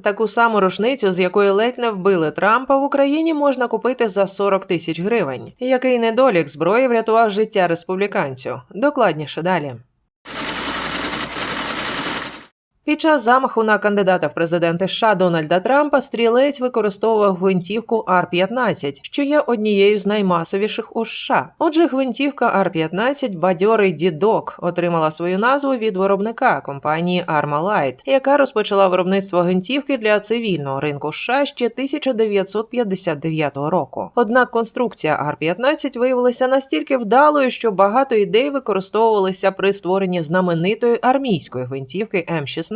Таку саму рушницю, з якої ледь не вбили Трампа, в Україні можна купити за 40 тисяч гривень. Який недолік зброї врятував життя республіканцю? Докладніше далі. Під час замаху на кандидата в президенти США Дональда Трампа стрілець використовував гвинтівку Ар-15, що є однією з наймасовіших у США. Отже, гвинтівка Ар-15 бадьорий дідок отримала свою назву від виробника компанії Armalite, яка розпочала виробництво гвинтівки для цивільного ринку США ще 1959 року. Однак конструкція Ар-15 виявилася настільки вдалою, що багато ідей використовувалися при створенні знаменитої армійської гвинтівки М-16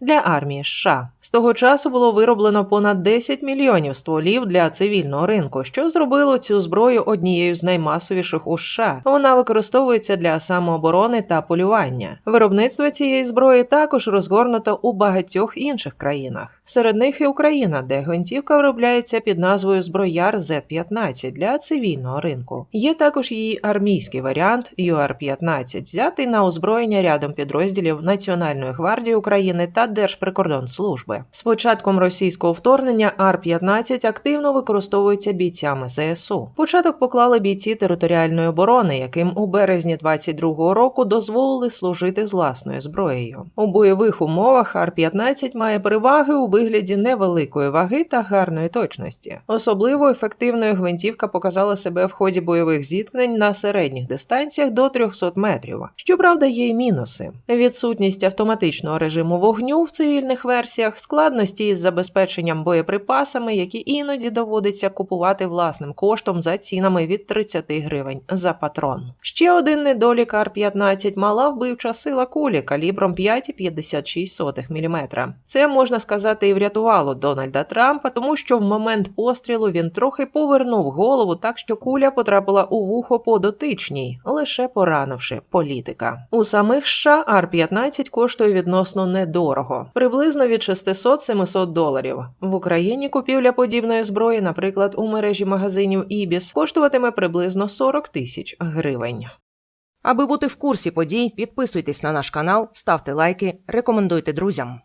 для армії США. З того часу було вироблено понад 10 мільйонів стволів для цивільного ринку, що зробило цю зброю однією з наймасовіших у США. Вона використовується для самооборони та полювання. Виробництво цієї зброї також розгорнуто у багатьох інших країнах. Серед них і Україна, де гвинтівка виробляється під назвою Зброяр Z-15 для цивільного ринку. Є також її армійський варіант UR-15, взятий на озброєння рядом підрозділів Національної гвардії України та Держприкордонслужби. З початком російського вторгнення Ар-15 активно використовується бійцями ЗСУ. Початок поклали бійці територіальної оборони, яким у березні 22-го року дозволили служити з власною зброєю. У бойових умовах Ар-15 має переваги у вигляді невеликої ваги та гарної точності. Особливо ефективною гвинтівка показала себе в ході бойових зіткнень на середніх дистанціях до 300 метрів. Щоправда, є й мінуси: відсутність автоматичного режиму вогню в цивільних версіях, складності із забезпеченням боєприпасами, які іноді доводиться купувати власним коштом за цінами від 30 гривень за патрон. Ще один недолік Ар-15 мала вбивча сила кулі калібром 5,56 мм. Це можна сказати і врятувало Дональда Трампа, тому що в момент пострілу він трохи повернув голову так, що куля потрапила у вухо по дотичній, лише поранивши політика. У самих США Ар-15 коштує відносно недорого, приблизно від 600-700 доларів. В Україні купівля подібної зброї, наприклад, у мережі магазинів Ібіс, коштуватиме приблизно 40 тисяч гривень. Аби бути в курсі подій, підписуйтесь на наш канал, ставте лайки, рекомендуйте друзям.